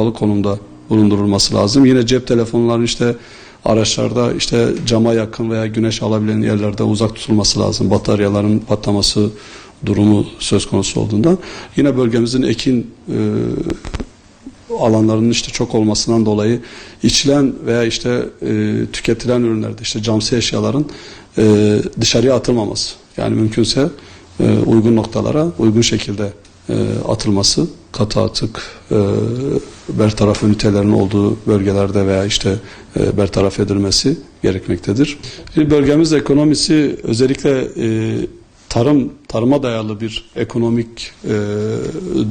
bağlı konumda bulundurulması lazım. Yine cep telefonlarının işte araçlarda işte cama yakın veya güneş alabilen yerlerde uzak tutulması lazım. Bataryaların patlaması durumu söz konusu olduğunda. Yine bölgemizin ekin e, alanlarının işte çok olmasından dolayı içilen veya işte e, tüketilen ürünlerde işte camsı eşyaların e, dışarıya atılmaması. Yani mümkünse e, uygun noktalara uygun şekilde e, atılması, katı atık, e, bertaraf ünitelerinin olduğu bölgelerde veya işte e, bertaraf edilmesi gerekmektedir. Şimdi bölgemizde ekonomisi özellikle e, tarım tarıma dayalı bir ekonomik e,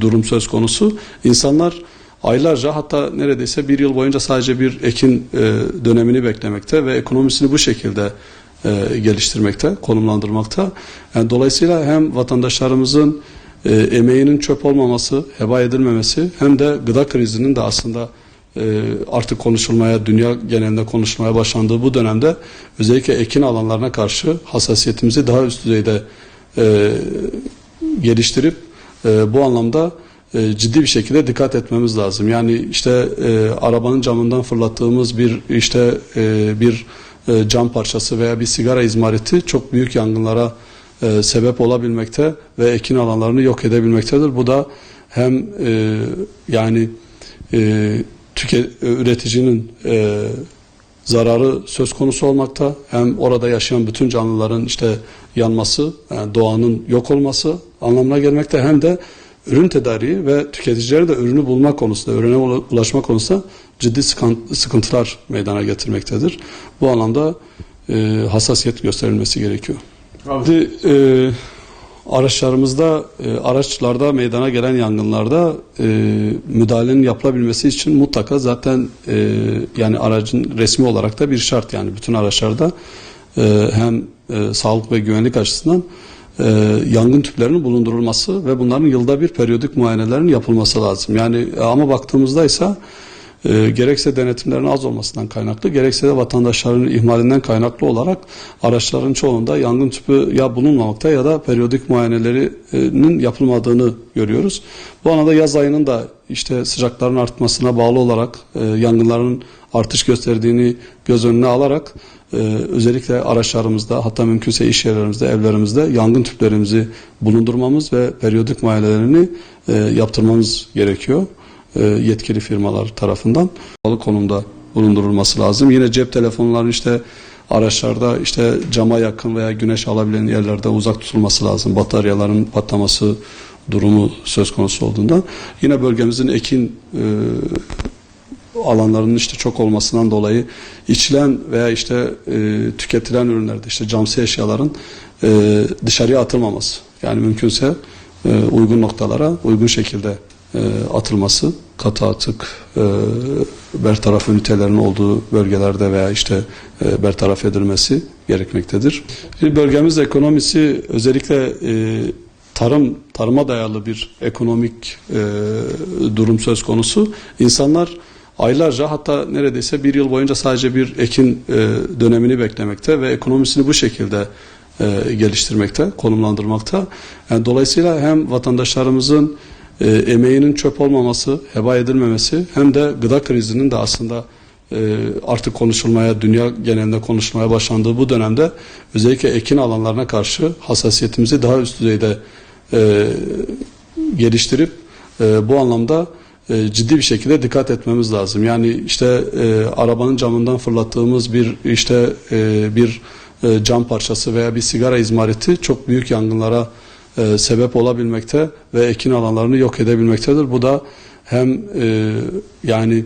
durum söz konusu. İnsanlar aylarca hatta neredeyse bir yıl boyunca sadece bir ekin e, dönemini beklemekte ve ekonomisini bu şekilde e, geliştirmekte, konumlandırmakta. Yani dolayısıyla hem vatandaşlarımızın e, emeğinin çöp olmaması, heba edilmemesi hem de gıda krizinin de aslında e, artık konuşulmaya, dünya genelinde konuşulmaya başlandığı bu dönemde özellikle ekin alanlarına karşı hassasiyetimizi daha üst düzeyde e, geliştirip e, bu anlamda e, ciddi bir şekilde dikkat etmemiz lazım. Yani işte e, arabanın camından fırlattığımız bir işte e, bir e, cam parçası veya bir sigara izmariti çok büyük yangınlara e, sebep olabilmekte ve ekin alanlarını yok edebilmektedir. Bu da hem e, yani e, tüke, üreticinin e, zararı söz konusu olmakta hem orada yaşayan bütün canlıların işte yanması, yani doğanın yok olması anlamına gelmekte hem de ürün tedariği ve tüketicilere de ürünü bulma konusunda, ürüne ulaşma konusunda ciddi sıkıntılar meydana getirmektedir. Bu anlamda e, hassasiyet gösterilmesi gerekiyor. Şimdi e, araçlarımızda, e, araçlarda meydana gelen yangınlarda e, müdahalenin yapılabilmesi için mutlaka zaten e, yani aracın resmi olarak da bir şart yani bütün araçlarda e, hem e, sağlık ve güvenlik açısından e, yangın tüplerinin bulundurulması ve bunların yılda bir periyodik muayenelerin yapılması lazım. Yani ama baktığımızda ise e, gerekse denetimlerin az olmasından kaynaklı, gerekse de vatandaşların ihmalinden kaynaklı olarak araçların çoğunda yangın tüpü ya bulunmamakta ya da periyodik muayenelerinin yapılmadığını görüyoruz. Bu anlamda yaz ayının da işte sıcakların artmasına bağlı olarak e, yangınların artış gösterdiğini göz önüne alarak e, özellikle araçlarımızda hatta mümkünse iş yerlerimizde, evlerimizde yangın tüplerimizi bulundurmamız ve periyodik muayenelerini e, yaptırmamız gerekiyor yetkili firmalar tarafından bağlı konumda bulundurulması lazım. Yine cep telefonlarının işte araçlarda işte cama yakın veya güneş alabilen yerlerde uzak tutulması lazım. Bataryaların patlaması durumu söz konusu olduğunda. Yine bölgemizin ekin e, alanlarının işte çok olmasından dolayı içilen veya işte e, tüketilen ürünlerde işte camsı eşyaların e, dışarıya atılmaması. Yani mümkünse e, uygun noktalara uygun şekilde e, atılması, katı atık, e, bertaraf ünitelerinin olduğu bölgelerde veya işte e, bertaraf edilmesi gerekmektedir. Şimdi bölgemizde ekonomisi özellikle e, tarım tarıma dayalı bir ekonomik e, durum söz konusu. İnsanlar aylarca hatta neredeyse bir yıl boyunca sadece bir ekin e, dönemini beklemekte ve ekonomisini bu şekilde e, geliştirmekte, konumlandırmakta. Yani dolayısıyla hem vatandaşlarımızın e, emeğinin çöp olmaması, heba edilmemesi hem de gıda krizinin de aslında e, artık konuşulmaya, dünya genelinde konuşulmaya başlandığı bu dönemde özellikle ekin alanlarına karşı hassasiyetimizi daha üst düzeyde e, geliştirip e, bu anlamda e, ciddi bir şekilde dikkat etmemiz lazım. Yani işte e, arabanın camından fırlattığımız bir işte e, bir e, cam parçası veya bir sigara izmariti çok büyük yangınlara e, sebep olabilmekte ve ekin alanlarını yok edebilmektedir. Bu da hem e, yani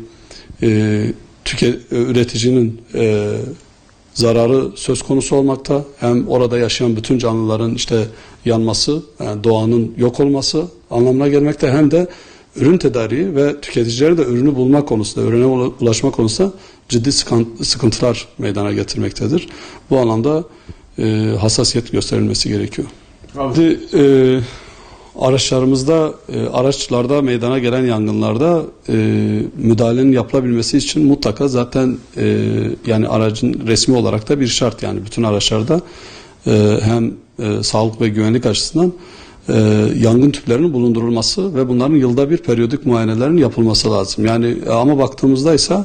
e, tüke, üreticinin e, zararı söz konusu olmakta hem orada yaşayan bütün canlıların işte yanması, yani doğanın yok olması anlamına gelmekte hem de ürün tedariği ve tüketicilere de ürünü bulma konusunda, ürüne ulaşma konusunda ciddi sıkıntılar meydana getirmektedir. Bu anlamda e, hassasiyet gösterilmesi gerekiyor. Şimdi e, araçlarımızda, e, araçlarda meydana gelen yangınlarda e, müdahalenin yapılabilmesi için mutlaka zaten e, yani aracın resmi olarak da bir şart yani bütün araçlarda e, hem e, sağlık ve güvenlik açısından e, yangın tüplerinin bulundurulması ve bunların yılda bir periyodik muayenelerinin yapılması lazım. Yani e, ama baktığımızda ise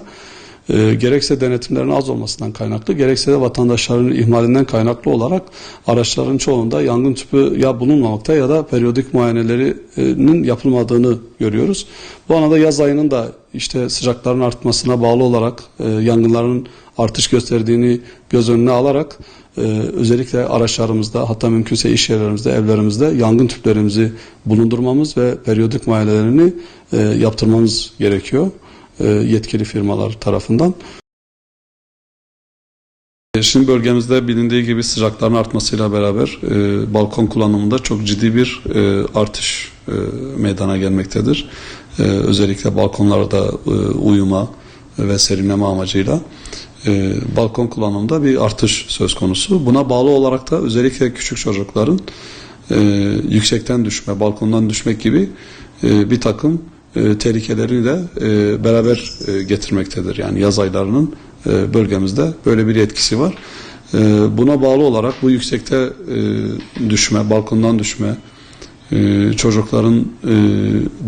e, gerekse denetimlerin az olmasından kaynaklı, gerekse de vatandaşların ihmalinden kaynaklı olarak araçların çoğunda yangın tüpü ya bulunmamakta ya da periyodik muayenelerinin yapılmadığını görüyoruz. Bu anada yaz ayının da işte sıcakların artmasına bağlı olarak e, yangınların artış gösterdiğini göz önüne alarak e, özellikle araçlarımızda hatta mümkünse iş yerlerimizde, evlerimizde yangın tüplerimizi bulundurmamız ve periyodik muayenelerini e, yaptırmamız gerekiyor yetkili firmalar tarafından. E, Şimdi bölgemizde bilindiği gibi sıcakların artmasıyla beraber e, balkon kullanımında çok ciddi bir e, artış e, meydana gelmektedir. E, özellikle balkonlarda e, uyuma ve serinleme amacıyla e, balkon kullanımında bir artış söz konusu. Buna bağlı olarak da özellikle küçük çocukların e, yüksekten düşme, balkondan düşmek gibi e, bir takım e, tehlikeleri de e, beraber e, getirmektedir. Yani yaz aylarının e, bölgemizde böyle bir etkisi var. E, buna bağlı olarak bu yüksekte düşme, balkondan düşme, çocukların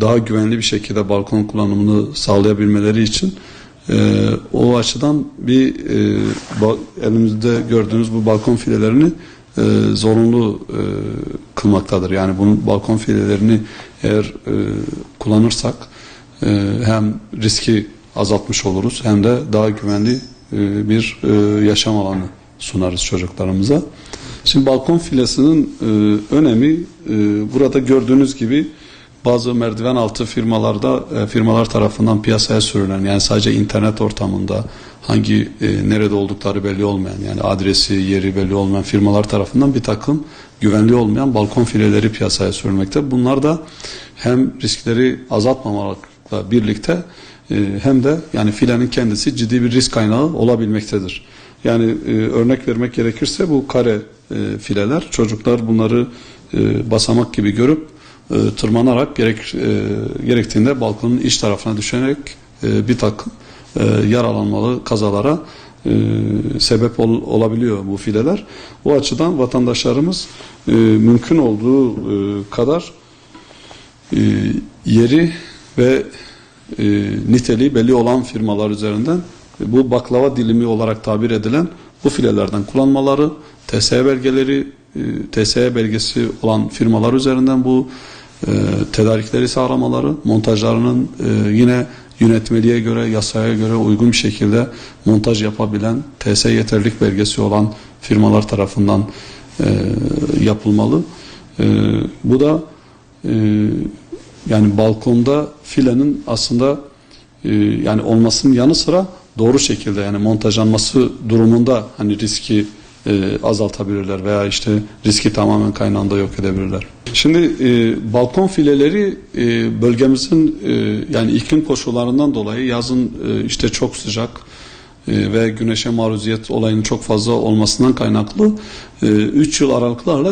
daha güvenli bir şekilde balkon kullanımını sağlayabilmeleri için o açıdan bir elimizde gördüğünüz bu balkon filelerini e, zorunlu e, kılmaktadır. Yani bunun balkon filelerini eğer e, kullanırsak e, hem riski azaltmış oluruz hem de daha güvenli e, bir e, yaşam alanı sunarız çocuklarımıza. Şimdi balkon filesinin e, önemi e, burada gördüğünüz gibi bazı merdiven altı firmalarda e, firmalar tarafından piyasaya sürülen yani sadece internet ortamında hangi e, nerede oldukları belli olmayan yani adresi yeri belli olmayan firmalar tarafından bir takım güvenli olmayan balkon fileleri piyasaya sürülmekte. Bunlar da hem riskleri azaltmamakla birlikte e, hem de yani filenin kendisi ciddi bir risk kaynağı olabilmektedir. Yani e, örnek vermek gerekirse bu kare e, fileler çocuklar bunları e, basamak gibi görüp e, tırmanarak gerek e, gerektiğinde balkonun iç tarafına düşerek e, bir takım e, yaralanmalı kazalara e, sebep ol- olabiliyor bu fileler. O açıdan vatandaşlarımız e, mümkün olduğu e, kadar e, yeri ve e, niteliği belli olan firmalar üzerinden e, bu baklava dilimi olarak tabir edilen bu filelerden kullanmaları, TSE belgeleri, e, TSE belgesi olan firmalar üzerinden bu e, tedarikleri sağlamaları, montajlarının e, yine yönetmeliğe göre, yasaya göre uygun bir şekilde montaj yapabilen, TSE yeterlilik belgesi olan firmalar tarafından e, yapılmalı. E, bu da e, yani balkonda filenin aslında e, yani olmasının yanı sıra doğru şekilde yani montajlanması durumunda hani riski e, azaltabilirler veya işte riski tamamen kaynağında yok edebilirler. Şimdi e, balkon fileleri e, bölgemizin e, yani iklim koşullarından dolayı yazın e, işte çok sıcak e, ve güneşe maruziyet olayının çok fazla olmasından kaynaklı 3 yıl aralıklarla